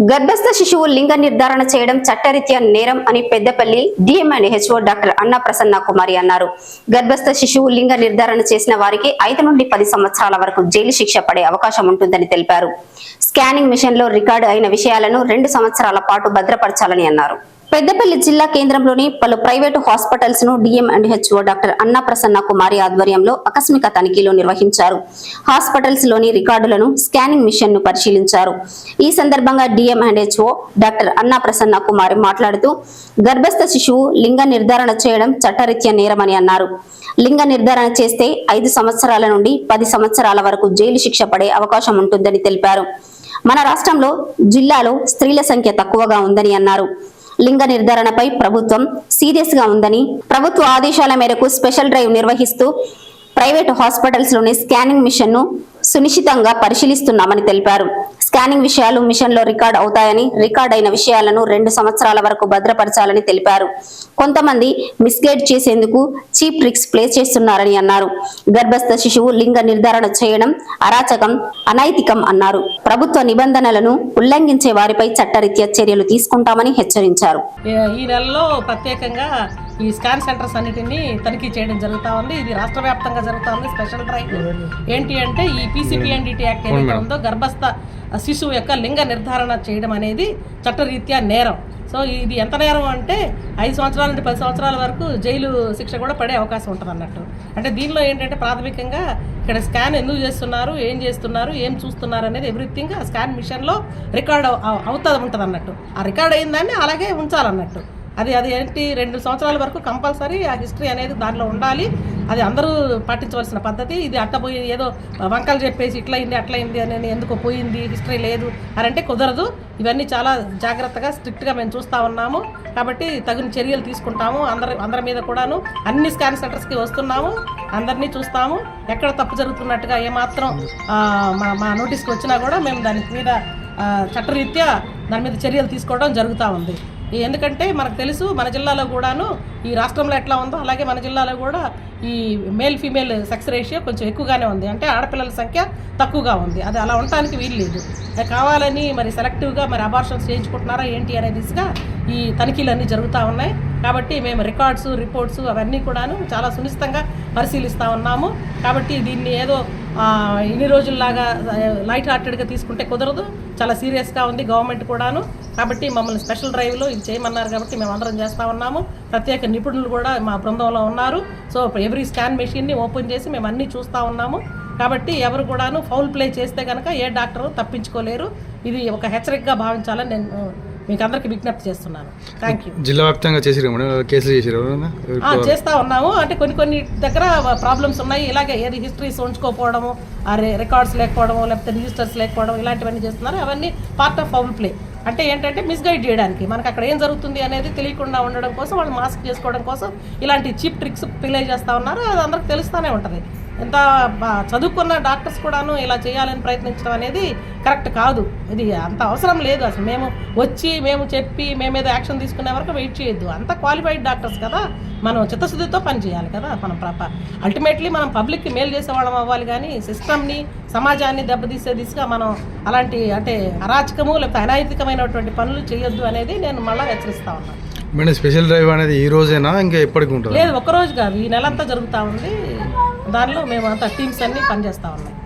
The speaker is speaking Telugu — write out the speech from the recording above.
గర్భస్థ శిశువు లింగ నిర్ధారణ చేయడం చట్టరీత్యా నేరం అని Peddapalli DM and HO doctor Anna Prasanna Kumari అన్నారు. గర్భస్థ శిశువు లింగ నిర్ధారణ చేసిన వారికి ఐదు నుండి పది సంవత్సరాల వరకు జైలు శిక్ష పడే అవకాశం ఉంటుందని తెలిపారు. స్కానింగ్ మిషన్లో రికార్డు అయిన విషయాలను రెండు సంవత్సరాల పాటు భద్రపరచాలని అన్నారు. పెద్దపల్లి జిల్లా కేంద్రంలోని పలు private హాస్పిటల్స్ను DM and HO doctor Anna Prasanna Kumari ఆధ్వర్యంలో ఆకస్మిక తనిఖీలు నిర్వహించారు. హాస్పిటల్స్లోని రికార్డులను స్కానింగ్ మిషన్ను పరిశీలించారు. ఈ సందర్భంగా DM and HO doctor Anna Prasanna కుమారి మాట్లాడుతూ గర్భస్థ శిశువు లింగ నిర్ధారణ చేయడం చట్టరీత్యా నేరమని అన్నారు. లింగ నిర్ధారణ చేస్తే ఐదు సంవత్సరాల నుండి పది సంవత్సరాల వరకు జైలు శిక్ష పడే అవకాశం ఉంటుందని తెలిపారు. మన రాష్ట్రంలో జిల్లాలో స్త్రీల సంఖ్య తక్కువగా ఉందని అన్నారు. లింగ నిర్ధారణపై ప్రభుత్వం సీరియస్గా ఉందని ప్రభుత్వ ఆదేశాల మేరకు స్పెషల్ డ్రైవ్ నిర్వహిస్తూ ప్రైవేటు హాస్పిటల్స్లోని స్కానింగ్ మిషన్ను సునిశ్చితంగా పరిశీలిస్తున్నామని తెలిపారు. స్కానింగ్ విషయాలు మిషన్లో రికార్డ్ అవుతాయని రికార్డ్ అయిన విషయాలను రెండు సంవత్సరాల వరకు భద్రపరచాలని తెలిపారు. కొంతమంది మిస్గైడ్ చేసేందుకు చీప్ ట్రిక్స్ ప్లే చేస్తున్నారని అన్నారు. గర్భస్థ శిశువు లింగ నిర్ధారణ చేయడం అరాచకం అనైతికం అన్నారు. ప్రభుత్వ నిబంధనలను ఉల్లంఘించే వారిపై చట్టరీత్యా చర్యలు తీసుకుంటామని హెచ్చరించారు. ఈ- ఈ నెలలో ప్రత్యేకంగా ఈ స్కాన్ సెంటర్స్ అన్నిటిని తనిఖీ చేయడం జరుగుతూ ఉంది. ఇది రాష్ట్ర వ్యాప్తంగా జరుగుతూ ఉంది. Special drive. ఏంటి అంటే ఈ పీసీపీఎన్డిటీ యాక్ట్ ఏదైతే ఉందో గర్భస్థ శిశువు యొక్క లింగ నిర్ధారణ చేయడం అనేది చట్టరీత్యా నేరం. సో ఇది ఎంత నేరం అంటే ఐదు సంవత్సరాల నుండి పది సంవత్సరాల వరకు జైలు శిక్ష కూడా పడే అవకాశం ఉంటుంది అన్నట్టు. అంటే దీనిలో ఏంటంటే ప్రాథమికంగా ఇక్కడ స్కాన్ ఎందుకు చేస్తున్నారు ఏం చేస్తున్నారు ఏం చూస్తున్నారు అనేది ఎవ్రీథింగ్ ఆ స్కాన్ మిషన్లో రికార్డ్ అవుతుంది ఉంటుంది అన్నట్టు. ఆ రికార్డ్ అయిందాన్ని అలాగే ఉంచాలన్నట్టు. అది అది ఏంటి రెండు సంవత్సరాల వరకు కంపల్సరీ ఆ హిస్టరీ అనేది దాంట్లో ఉండాలి. అది అందరూ పాటించవలసిన పద్ధతి. ఇది అట్ట పోయి ఏదో వంకలు చెప్పేసి ఇట్లా అయింది అట్లా అయింది అని ఎందుకో పోయింది హిస్టరీ లేదు అని అంటే కుదరదు. ఇవన్నీ చాలా జాగ్రత్తగా స్ట్రిక్ట్గా మేము చూస్తూ ఉన్నాము. కాబట్టి తగిన చర్యలు తీసుకుంటాము. అందరి అందరి మీద కూడాను అన్ని స్కాన్ సెంటర్స్కి వస్తున్నాము. అందరినీ చూస్తాము. ఎక్కడ తప్పు జరుగుతున్నట్టుగా ఏమాత్రం మా మా నోటీస్కి వచ్చినా కూడా మేము దాని మీద చట్టరీత్యా దాని మీద చర్యలు తీసుకోవడం జరుగుతూ ఉంది. ఎందుకంటే మనకు తెలుసు మన జిల్లాలో కూడాను ఈ రాష్ట్రంలో ఎట్లా ఉందో అలాగే మన జిల్లాలో కూడా ఈ మేల్ ఫీమేల్ సెక్స్ రేషియో కొంచెం ఎక్కువగానే ఉంది. అంటే ఆడపిల్లల సంఖ్య తక్కువగా ఉంది. అది అలా ఉండటానికి వీలు లేదు కావాలని మరి సెలెక్టివ్గా మరి అబార్షన్స్ చేయించుకుంటున్నారా ఏంటి అనే దిశగా ఈ తనిఖీలన్నీ జరుగుతూ ఉన్నాయి. కాబట్టి మేము రికార్డ్స్ రిపోర్ట్స్ అవన్నీ కూడాను చాలా సునిశ్చితంగా పరిశీలిస్తూ ఉన్నాము. కాబట్టి దీన్ని ఏదో ఇన్ని రోజుల్లాగా లైట్ హార్టెడ్గా తీసుకుంటే కుదరదు. చాలా సీరియస్గా ఉంది గవర్నమెంట్ కూడాను. కాబట్టి మమ్మల్ని స్పెషల్ డ్రైవ్లో ఇది చేయమన్నారు కాబట్టి మేము అందరం చేస్తూ ఉన్నాము. ప్రత్యేక నిపుణులు కూడా మా బృందంలో ఉన్నారు. సో ఎవ్రీ స్కాన్ మెషిన్ని ఓపెన్ చేసి మేము అన్నీ చూస్తూ ఉన్నాము. కాబట్టి ఎవరు కూడాను ఫౌల్ ప్లే చేస్తే కనుక ఏ డాక్టరు తప్పించుకోలేరు. ఇది ఒక హెచ్చరికగా భావించాలని నేను మీకు అందరికీ విజ్ఞప్తి చేస్తున్నాను. థ్యాంక్ యూ జిల్లా వ్యాప్తంగా చేసిరు కేసులు చేసిరు చేస్తా ఉన్నాము. అంటే కొన్ని కొన్ని దగ్గర ప్రాబ్లమ్స్ ఉన్నాయి. ఇలాగే ఏది హిస్టరీస్ ఉంచుకోకపోవడము రికార్డ్స్ లేకపోవడము లేకపోతే రిజిస్టర్స్ లేకపోవడం ఇలాంటివన్నీ చేస్తున్నారు. అవన్నీ పార్ట్ ఆఫ్ ఫౌల్ ప్లే అంటే ఏంటంటే మిస్గైడ్ చేయడానికి. మనకు అక్కడ ఏం జరుగుతుంది అనేది తెలియకుండా ఉండడం కోసం వాళ్ళు మాస్క్ చేసుకోవడం కోసం ఇలాంటి చీప్ ట్రిక్స్ ప్లే చేస్తూ ఉన్నారు. అది అందరికి తెలుస్తూనే ఉంటుంది. ఎంత చదువుకున్న డాక్టర్స్ కూడాను ఇలా చేయాలని ప్రయత్నించడం అనేది కరెక్ట్ కాదు. ఇది అంత అవసరం లేదు అసలు. మేము వచ్చి మేము చెప్పి మేము ఏదో యాక్షన్ తీసుకునే వరకు వెయిట్ చేయొద్దు. అంత క్వాలిఫైడ్ డాక్టర్స్ కదా. మనం చిత్తశుద్ధితో పని చేయాలి కదా మనం అల్టిమేట్లీ మనం పబ్లిక్కి మేలు చేసేవాళ్ళం అవ్వాలి కానీ సిస్టమ్ని సమాజాన్ని దెబ్బతీసే దిశగా మనం అలాంటి అంటే అరాచకము లేకపోతే అనైతికమైనటువంటి పనులు చేయొద్దు అనేది నేను మళ్ళీ హెచ్చరిస్తా ఉన్నాను. మేడం స్పెషల్ డ్రైవ్ అనేది ఈ రోజేనా? ఇంకా ఎప్పటికి ఉంటుంది? లేదు ఒక్కరోజు కాదు. ఈ నెల అంతా జరుగుతూ ఉంది. దానిలో మేము అంతా టీమ్స్ అన్నీ పనిచేస్తూ ఉన్నాయి